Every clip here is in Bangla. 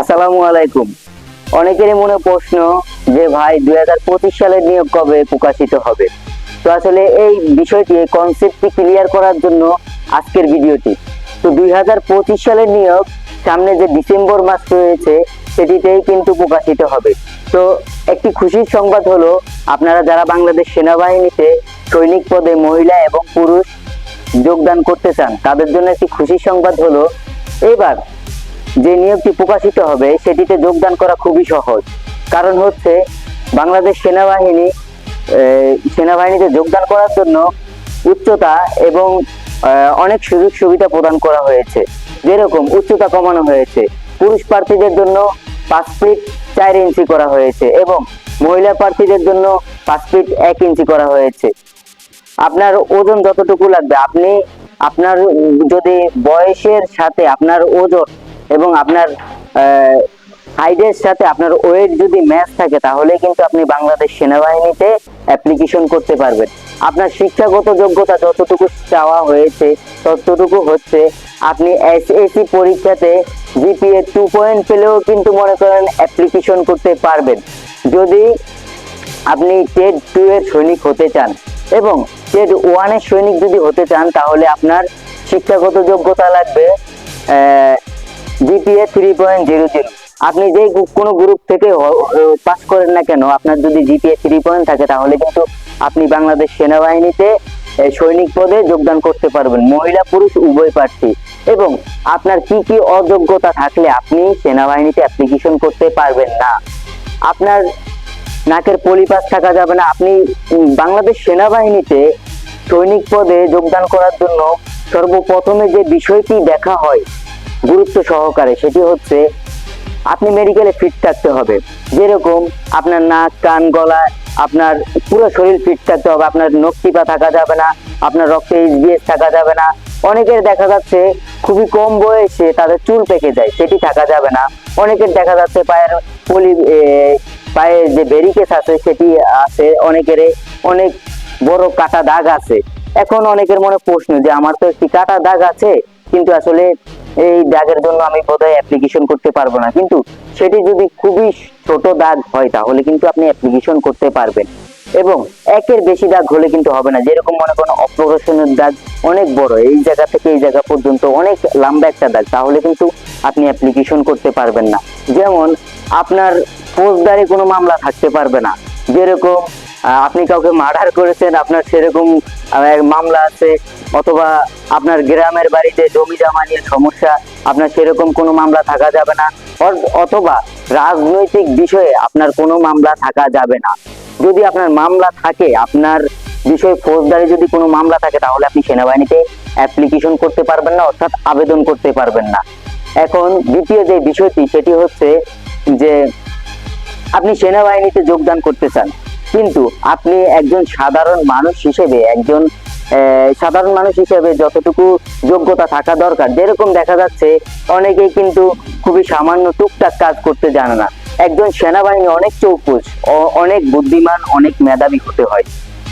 আসসালামু আলাইকুম। অনেকেরই মনে প্রশ্ন যে ভাই দুই হাজার পঁচিশ সালের নিয়োগ কবে প্রকাশিত হবে? তো আসলে এই বিষয়টি, এই কনসেপ্টটি ক্লিয়ার করার জন্য আজকের ভিডিওটি। তো দুই হাজার পঁচিশ সালের নিয়োগ, সামনে যে ডিসেম্বর মাস রয়েছে, সেটিতেই কিন্তু প্রকাশিত হবে। তো একটি খুশির সংবাদ হলো, আপনারা যারা বাংলাদেশ সেনাবাহিনীতে সৈনিক পদে মহিলা এবং পুরুষ যোগদান করতে চান, তাদের জন্য একটি খুশির সংবাদ হলো, এবার যে নিয়োগটি প্রকাশিত হবে, সেটিতে যোগদান করা খুবই সহজ। কারণ হচ্ছে, বাংলাদেশ সেনাবাহিনী সেনাবাহিনীতে যোগদান করার জন্য উচ্চতা এবং অনেক সুযোগ সুবিধা প্রদান করা হয়েছে। যেরকম উচ্চতা কমানো হয়েছে। পুরুষ প্রার্থীদের জন্য পাঁচ ফিট চার ইঞ্চি করা হয়েছে এবং মহিলা প্রার্থীদের জন্য পাঁচ ফিট এক ইঞ্চি করা হয়েছে। আপনার ওজন যতটুকু লাগবে, আপনি আপনার, যদি বয়সের সাথে আপনার ওজন এবং আপনার হাইটের সাথে আপনার ওয়েট যদি ম্যাচ থাকে, তাহলে কিন্তু আপনি বাংলাদেশ সেনাবাহিনীতে অ্যাপ্লিকেশন করতে পারবেন। আপনার শিক্ষাগত যোগ্যতা যতটুকু চাওয়া হয়েছে, ততটুকু হচ্ছে আপনি এস এসএসসি পরীক্ষাতে জিপিএ টু পয়েন্ট পেলেও কিন্তু মনে করেন অ্যাপ্লিকেশন করতে পারবেন। যদি আপনি টেড টু এর সৈনিক হতে চান এবং টেড ওয়ানের সৈনিক যদি হতে চান, তাহলে আপনার শিক্ষাগত যোগ্যতা লাগবে GPA three point zero zero আপনি যে কোনো গ্রুপ থেকে পাস করেন না কেন, আপনার যদি জিপিএ থ্রি পয়েন্ট থাকে, তাহলে কিন্তু আপনি বাংলাদেশ সেনাবাহিনীতে সৈনিক পদে যোগদান করতে পারবেন, মহিলা, পুরুষ, উভয় প্রার্থী। এবং আপনার কি কি অযোগ্যতা থাকলে আপনি সেনাবাহিনীতে অ্যাপ্লিকেশন করতে পারবেন না। আপনার নাকের পলিপাস থাকা যাবে না। আপনি বাংলাদেশ সেনাবাহিনীতে সৈনিক পদে যোগদান করার জন্য সর্বপ্রথমে যে বিষয়টি দেখা হয় গুরুত্ব সহকারে সেটি হচ্ছে আপনি মেডিকেলে ফিট থাকতে হবে। যেরকম আপনার নাক কান গলা আপনার পুরো শরীর ফিট থাকতে হবে আপনার নখ টিপা থাকা যাবে না আপনার রক্তে এইচবিএস থাকা যাবে না। অনেকের দেখা যাচ্ছে খুবই কম বয়সে তাদের চুল পেকে যায় সেটি থাকা যাবে না। অনেকের দেখা যাচ্ছে পায়ের পলি এ, পায়ে যে ব্যারিকেস আছে সেটি আছে। অনেকের অনেক বড় কাটা দাগ আছে। এখন অনেকের মনে প্রশ্ন যে আমার তো একটি কাটা দাগ আছে কিন্তু আসলে এই দাগের জন্য আমি বোধহয় অ্যাপ্লিকেশন করতে পারব না। কিন্তু সেটি যদি খুবই ছোট দাগ হয়, তাহলে কিন্তু আপনি অ্যাপ্লিকেশন করতে পারবেন। এবং একের বেশি দাগ হলে কিন্তু হবে না। যেরকম মনে করেন অপারেশনের দাগ অনেক বড়, এই জায়গা থেকে এই জায়গা পর্যন্ত অনেক লম্বা একটা দাগ তাহলে কিন্তু আপনি অ্যাপ্লিকেশন করতে পারবেন না। যেমন আপনার ফৌজদারি কোনো মামলা থাকতে পারবে না। যেরকম আপনি কাউকে মার্ডার করেছেন, আপনার সেরকম মামলা আছে, অথবা আপনার গ্রামের বাড়িতে জমি জমা নিয়ে সমস্যা, আপনার সেরকম কোনো মামলা থাকা যাবে না। অথবা রাজনৈতিক বিষয়ে আপনার কোনো মামলা থাকা যাবে না। যদি আপনার মামলা থাকে, আপনার বিষয়ে ফৌজদারি যদি কোনো মামলা থাকে, তাহলে আপনি সেনাবাহিনীতে অ্যাপ্লিকেশন করতে পারবেন না, অর্থাৎ আবেদন করতে পারবেন না। এখন দ্বিতীয় যে বিষয়টি, সেটি হচ্ছে যে আপনি সেনাবাহিনীতে যোগদান করতে চান, কিন্তু আপনি একজন সাধারণ মানুষ হিসেবে, একজন সাধারণ মানুষ হিসেবে যতটুকু যোগ্যতা থাকা দরকার, যেরকম দেখা যাচ্ছে অনেকেই কিন্তু খুবই সামান্য টুকটাক কাজ করতে জানে না। একজন সেনাবাহিনী অনেক চৌকুচ, অ- অনেক বুদ্ধিমান, অনেক মেধাবী হতে হয়।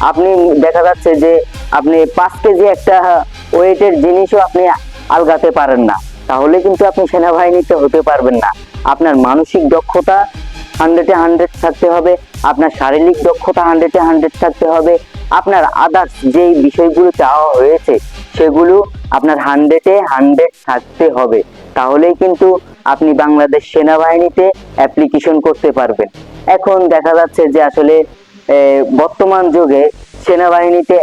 আপনি দেখা যাচ্ছে যে আপনি পাঁচ কেজি একটা ওয়েটের জিনিসও আপনি আলগাতে পারেন না। তাহলে কিন্তু আপনি সেনাবাহিনীতে হতে পারবেন না। আপনার মানসিক দক্ষতা হান্ড্রেডে হান্ড্রেড থাকতে হবে, আপনার শারীরিক দক্ষতা হান্ড্রেডে হান্ড্রেড থাকতে হবে আপনার আদার্স যেই বিষয়গুলো চাওয়া হয়েছে, সেগুলো আপনার হান্ড্রেডে হান্ড্রেড থাকতে হবে। তাহলেই কিন্তু আপনি বাংলাদেশ সেনাবাহিনীতে অ্যাপ্লিকেশন করতে পারবেন। এখন দেখা যাচ্ছে যে আসলে বর্তমান যুগে সেনাবাহিনীতে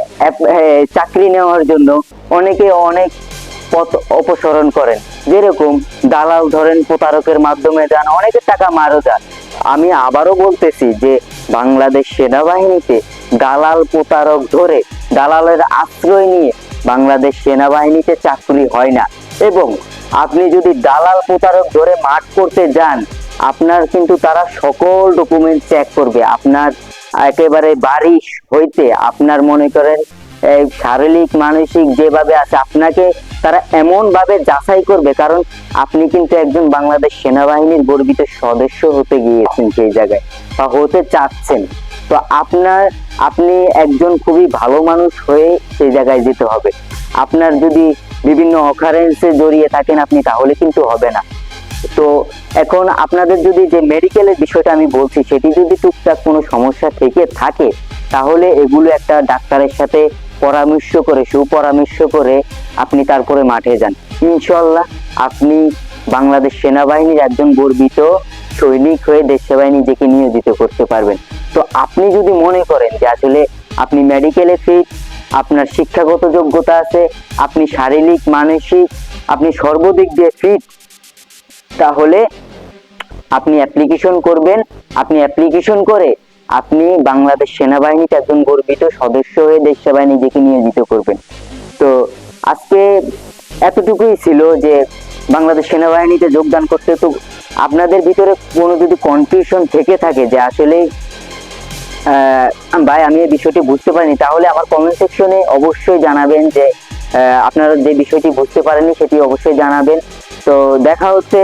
চাকরি নেওয়ার জন্য অনেকে অনেক পথ অপসরণ করেন। যেরকম দালাল ধরেন প্রতারকের মাধ্যমে যান, অনেকের টাকা মারও যান। আমি আবারও বলতেছি যে বাংলাদেশ সেনাবাহিনীতে দালাল প্রতারক ধরে দালালের আশ্রয় নিয়ে বাংলাদেশ সেনাবাহিনীতে চাকরি হয় না। এবং আপনি যদি দালাল প্রতারক ধরে মাঠ করতে যান, আপনার কিন্তু তারা সকল ডকুমেন্ট চেক করবে। আপনার একেবারে বাড়ি হইতে আপনার মনে করেন শারীরিক, মানসিক যেভাবে আছে, আপনাকে তারা এমন ভাবে যাচাই করবে। কারণ আপনি কিন্তু একজন বাংলাদেশ সেনাবাহিনীর গর্বিত সদস্য হতে গিয়েছেন সেই জায়গায়, বা হতে চাচ্ছেন। তো আপনার, আপনি একজন খুবই ভালো মানুষ হয়ে সেই জায়গায় যেতে হবে। আপনার যদি বিভিন্ন অকারেন্সে জড়িয়ে থাকেন আপনি, তাহলে কিন্তু হবে না। তো এখন আপনাদের যদি যে মেডিকেলের বিষয়টা আমি বলছি, সেটি যদি টুকটাক কোনো সমস্যা থেকে থাকে, তাহলে এগুলো একটা ডাক্তারের সাথে পরামর্শ করে, সুপরামর্শ করে আপনি তারপরে মাঠে যান। ইনশাল্লাহ আপনি বাংলাদেশ সেনাবাহিনীর একজন গর্বিত সৈনিক হয়ে দেশ সেবায় নিজেকে নিয়োজিত করতে পারবেন। তো আপনি যদি মনে করেন যে আসলে আপনি মেডিকেলে ফিট আপনার শিক্ষাগত যোগ্যতা আছে, আপনি শারীরিক, মানসিক, আপনি সর্বদিক দিয়ে ফিট তাহলে আপনি অ্যাপ্লিকেশন করবেন। আপনি অ্যাপ্লিকেশন করে আপনি বাংলাদেশ সেনাবাহিনীতে একজন গর্বিত সদস্য হয়ে দেশ সেবায় নিজেকে নিয়োজিত করবেন। তো আজকে এতটুকুই ছিল যে বাংলাদেশ সেনাবাহিনীতে যোগদান করতে। তো আপনাদের ভিতরে কোনো যদি কনফিউশন থেকে থাকে যে আসলে ভাই, আমি এই বিষয়টি বুঝতে পারিনি। তাহলে আমার কমেন্ট সেকশনে অবশ্যই জানাবেন যে আপনারা যে বিষয়টি বুঝতে পারেননি, সেটি অবশ্যই জানাবেন। তো দেখা হচ্ছে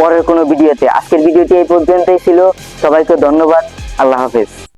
পরের কোনো ভিডিওতে। আজকের ভিডিওটি এই পর্যন্তই ছিল। সবাইকে ধন্যবাদ। আল্লাহ হাফেজ।